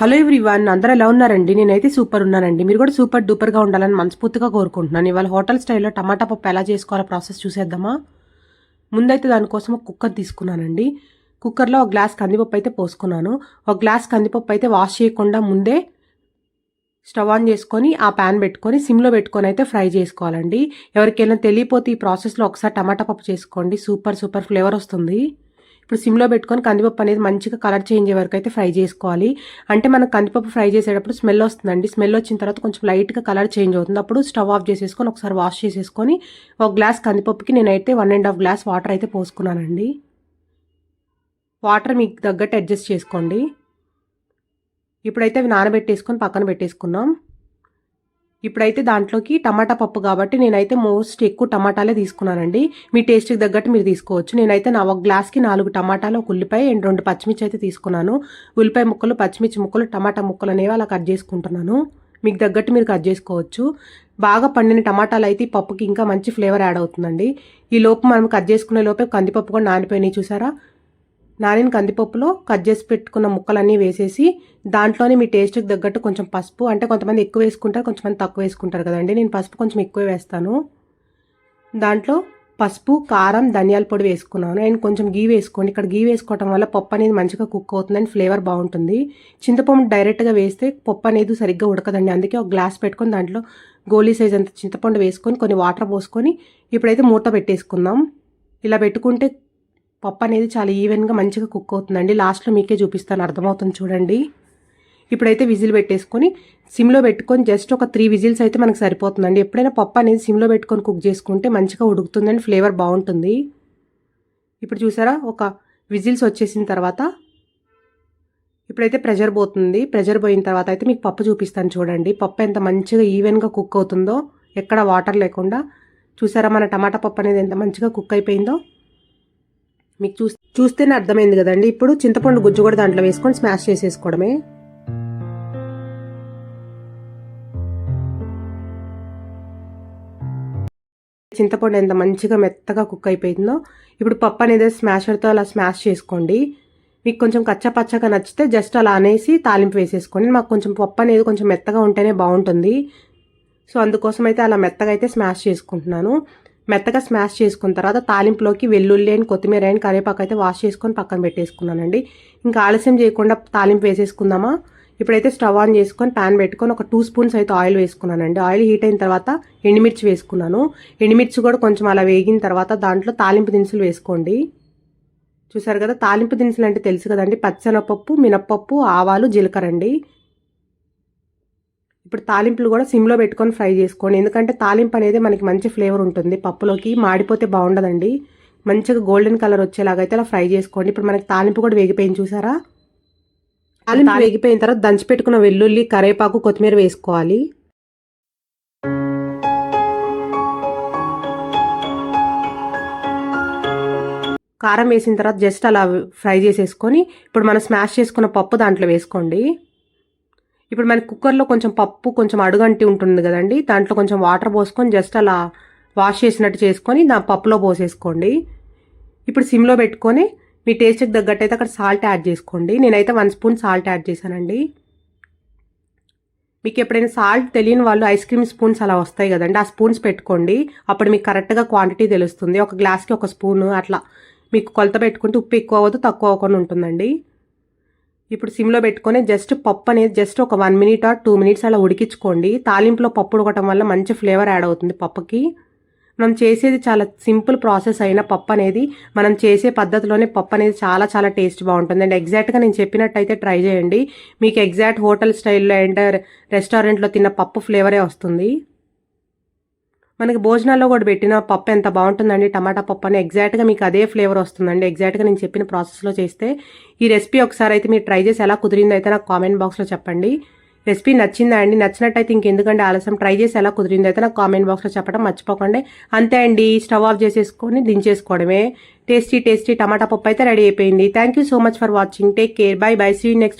Hello everyone అందరూ ఎలా ఉన్నారండి? నేనైతే సూపర్ ఉన్నానండి. మీరు కూడా సూపర్ డూపర్గా ఉండాలని మనస్ఫూర్తిగా కోరుకుంటున్నాను. ఇవాళ హోటల్ స్టైల్లో టమాటా పప్పు ఎలా చేసుకోవాలో ప్రాసెస్ చూసేద్దామా? ముందైతే దానికోసం ఒక కుక్కర్ తీసుకున్నానండి. కుక్కర్లో ఒక గ్లాస్ కందిపప్పు అయితే పోసుకున్నాను. ఒక గ్లాస్ కందిపప్పు అయితే వాష్ చేయకుండా ముందే స్టవ్ ఆన్ చేసుకొని ఆ ప్యాన్ పెట్టుకొని సిమ్లో పెట్టుకొని అయితే ఫ్రై చేసుకోవాలండి. ఎవరికైనా తెలియపోతే ఈ ప్రాసెస్లో ఒకసారి టమాటా పప్పు చేసుకోండి. సూపర్ సూపర్ ఫ్లేవర్ వస్తుంది. ఇప్పుడు సిమ్లో పెట్టుకొని కందిపప్పు అనేది మంచిగా కలర్ చేంజ్ అయ్యే వరకు అయితే ఫ్రై చేసుకోవాలి. అంటే మనం కందిపప్పు ఫ్రై చేసేటప్పుడు స్మెల్ వస్తుందండి. స్మెల్ వచ్చిన తర్వాత కొంచెం లైట్గా కలర్ చేంజ్ అవుతుంది. అప్పుడు స్టవ్ ఆఫ్ చేసేసుకొని ఒకసారి వాష్ చేసేసుకొని ఒక గ్లాస్ కందిపప్పుకి నేనైతే one and half glass water అయితే పోసుకున్నానండి. వాటర్ మీకు తగ్గట్టు అడ్జస్ట్ చేసుకోండి. ఇప్పుడైతే అవి నానబెట్టేసుకొని పక్కన పెట్టేసుకున్నాం ఇప్పుడైతే దాంట్లోకి టమాటా పప్పు కాబట్టి నేనైతే మోస్ట్ ఎక్కువ టమాటాలే తీసుకున్నానండి. మీ టేస్ట్కి తగ్గట్టు మీరు తీసుకోవచ్చు. నేనైతే నా ఒక గ్లాస్కి నాలుగు టమాటాలు ఒక ఉల్లిపాయ అండ్ రెండు పచ్చిమిర్చి అయితే తీసుకున్నాను. ఉల్లిపాయ ముక్కలు పచ్చిమిర్చి ముక్కలు టమాటా ముక్కలు అనేవి అలా కట్ చేసుకుంటున్నాను. మీకు తగ్గట్టు మీరు కట్ చేసుకోవచ్చు. బాగా పండిన టమాటాలు అయితే పప్పుకి ఇంకా మంచి ఫ్లేవర్ యాడ్ అవుతుందండి. ఈ లోపు మనం కట్ చేసుకునే లోపే కందిపప్పు కూడా నానిపోయినాయి చూసారా? నానిన కందిపప్పులో కట్ చేసి పెట్టుకున్న ముక్కలన్నీ వేసేసి దాంట్లోనే మీ టేస్ట్కి తగ్గట్టు కొంచెం పసుపు అంటే కొంతమంది ఎక్కువ వేసుకుంటారు కొంతమంది తక్కువ వేసుకుంటారు కదండి. నేను పసుపు కొంచెం ఎక్కువ వేస్తాను. దాంట్లో పసుపు కారం ధనియాల పొడి వేసుకున్నాను. అండ్ కొంచెం గీ వేసుకోండి. ఇక్కడ గీ వేసుకోవటం వల్ల పప్పు అనేది మంచిగా కుక్ అవుతుంది అండ్ ఫ్లేవర్ బాగుంటుంది. చింతపండు డైరెక్ట్గా వేస్తే పప్పు అనేది సరిగ్గా ఉడకదండి. అందుకే ఒక గ్లాస్ పెట్టుకొని దాంట్లో గోలీ సైజ్ అంత చింతపండు వేసుకొని కొన్ని వాటర్ పోసుకొని ఇప్పుడైతే మూత పెట్టేసుకుందాం. ఇలా పెట్టుకుంటే పప్పు అనేది చాలా ఈవెన్గా మంచిగా కుక్ అవుతుందండి. లాస్ట్లో మీకే చూపిస్తాను. అర్థమవుతుంది చూడండి. ఇప్పుడైతే విజిల్ పెట్టేసుకొని సిమ్లో పెట్టుకొని జస్ట్ ఒక త్రీ విజిల్స్ అయితే మనకు సరిపోతుందండి. ఎప్పుడైనా పప్పు అనేది సిమ్లో పెట్టుకొని కుక్ చేసుకుంటే మంచిగా ఉడుకుతుందండి. ఫ్లేవర్ బాగుంటుంది. ఇప్పుడు చూసారా? ఒక విజిల్స్ వచ్చేసిన తర్వాత ఇప్పుడైతే ప్రెషర్ పోతుంది. ప్రెషర్ పోయిన తర్వాత అయితే మీకు పప్పు చూపిస్తాను చూడండి. పప్పు ఎంత మంచిగా ఈవెన్గా కుక్ అవుతుందో ఎక్కడ వాటర్ లేకుండా. చూసారా? మన టమాటా పప్పు అనేది ఎంత మంచిగా కుక్ అయిపోయిందో. మీకు చూ చూస్తేనే అర్థమైంది కదండి. ఇప్పుడు చింతపండు గుజ్జు కూడా దాంట్లో వేసుకొని స్మాష్ చేసేసుకోవడమే. చింతపండు ఎంత మంచిగా మెత్తగా కుక్ అయిపోయిందో ఇప్పుడు పప్పు అనేది స్మాషర్తో అలా స్మాష్ చేసుకోండి. మీకు కొంచెం కచ్చపచ్చగా నచ్చితే జస్ట్ అలా అనేసి తాలింపు వేసేసుకోండి. మాకు కొంచెం పప్పు అనేది కొంచెం మెత్తగా ఉంటేనే బాగుంటుంది. సో అందుకోసం అయితే అలా మెత్తగా అయితే స్మాష్ చేసుకుంటున్నాను. మెత్తగా స్మాష్ చేసుకున్న తర్వాత తాలింపులోకి వెల్లుల్లి అండ్ కొత్తిమీర అండ్ కరివేపాకు అయితే వాష్ చేసుకొని పక్కన పెట్టేసుకున్నానండి. ఇంకా ఆలస్యం చేయకుండా తాలింపు వేసేసుకుందామా? ఇప్పుడైతే స్టవ్ ఆన్ చేసుకొని ప్యాన్ పెట్టుకొని ఒక టూ స్పూన్స్ అయితే ఆయిల్ వేసుకున్నానండి. ఆయిల్ హీట్ అయిన తర్వాత ఎండుమిర్చి వేసుకున్నాను. ఎండుమిర్చి కూడా కొంచెం అలా వేగిన తర్వాత దాంట్లో తాలింపు దినుసులు వేసుకోండి. చూసారు కదా తాలింపు దినుసులు అంటే తెలుసు కదండి. పచ్చనపప్పు మినప్పప్పు ఆవాలు జీలకర్ర అండి. ఇప్పుడు తాలింపులు కూడా సిమ్లో పెట్టుకొని ఫ్రై చేసుకోండి. ఎందుకంటే తాలింపు అనేది మనకి మంచి ఫ్లేవర్ ఉంటుంది. పప్పులోకి మాడిపోతే బాగుండదండి. మంచిగా గోల్డెన్ కలర్ వచ్చేలాగైతే అలా ఫ్రై చేసుకోండి. ఇప్పుడు మనకి తాలింపు కూడా వేగిపోయింది చూసారా? తాలింపు వేగిపోయిన తర్వాత దంచి పెట్టుకున్న వెల్లుల్లి కరేపాకు కొత్తిమీర వేసుకోవాలి. కారం వేసిన తర్వాత జస్ట్ అలా ఫ్రై చేసేసుకొని ఇప్పుడు మనం స్మాష్ చేసుకున్న పప్పు దాంట్లో వేసుకోండి. ఇప్పుడు మన కుక్కర్లో కొంచెం పప్పు కొంచెం అడుగంటి ఉంటుంది కదండి. దాంట్లో కొంచెం వాటర్ పోసుకొని జస్ట్ అలా వాష్ చేసినట్టు చేసుకొని నా పప్పులో పోసేసుకోండి. ఇప్పుడు సిమ్లో పెట్టుకొని మీ టేస్ట్కి తగ్గట్టు అయితే అక్కడ సాల్ట్ యాడ్ చేసుకోండి. నేనైతే వన్ స్పూన్ సాల్ట్ యాడ్ చేశానండి. మీకు ఎప్పుడైనా సాల్ట్ తెలియని వాళ్ళు ఐస్ క్రీమ్ స్పూన్స్ అలా వస్తాయి కదండి. ఆ స్పూన్స్ పెట్టుకోండి. అప్పుడు మీకు కరెక్ట్గా క్వాంటిటీ తెలుస్తుంది. ఒక గ్లాస్కి ఒక స్పూన్ అట్లా. మీకు కొలత పెట్టుకుంటే ఉప్పు ఎక్కువ అవ్వదు తక్కువ అవ్వకుండా ఉంటుందండి. ఇప్పుడు సిమ్లో పెట్టుకొని జస్ట్ పప్పు అనేది జస్ట్ ఒక one minute or two minutes అలా ఉడికించుకోండి. తాలింపులో పప్పు ఉడకటం వల్ల మంచి ఫ్లేవర్ యాడ్ అవుతుంది పప్పుకి. మనం చేసేది చాలా సింపుల్ ప్రాసెస్ అయిన పప్పు అనేది మనం చేసే పద్ధతిలోనే పప్పు అనేది చాలా చాలా టేస్ట్ బాగుంటుంది. అండ్ ఎగ్జాక్ట్గా నేను చెప్పినట్టయితే ట్రై చేయండి. మీకు ఎగ్జాక్ట్ హోటల్ స్టైల్లో అండ్ రెస్టారెంట్లో తిన్న పప్పు ఫ్లేవరే వస్తుంది. మనకి భోజనాల్లో కూడా పెట్టిన పప్పు ఎంత బాగుంటుందండి? టమాటా పప్పు అని ఎగ్జాక్ట్గా మీకు అదే ఫ్లేవర్ వస్తుందండి. ఎగ్జాక్ట్గా నేను చెప్పిన ప్రాసెస్లో చేస్తే ఈ రెసిపీ ఒకసారి అయితే మీరు ట్రై చేసి ఎలా కుదిరిందో అయితే నాకు కామెంట్ బాక్స్లో చెప్పండి. రెసిపీ నచ్చిందా అండి? నచ్చినట్టయితే ఇంకెందుకంటే ఆలస్యం. ట్రై చేసి ఎలా కుదిరిందో అయితే నాకు కామెంట్ బాక్స్లో చెప్పడం మర్చిపోకండి. అంతే అండి స్టవ్ ఆఫ్ చేసేసుకొని దించేసుకోవడమే. టేస్టీ టేస్టీ టమాటా పప్పు అయితే రెడీ అయిపోయింది. Thank you so much for watching take care bye bye see next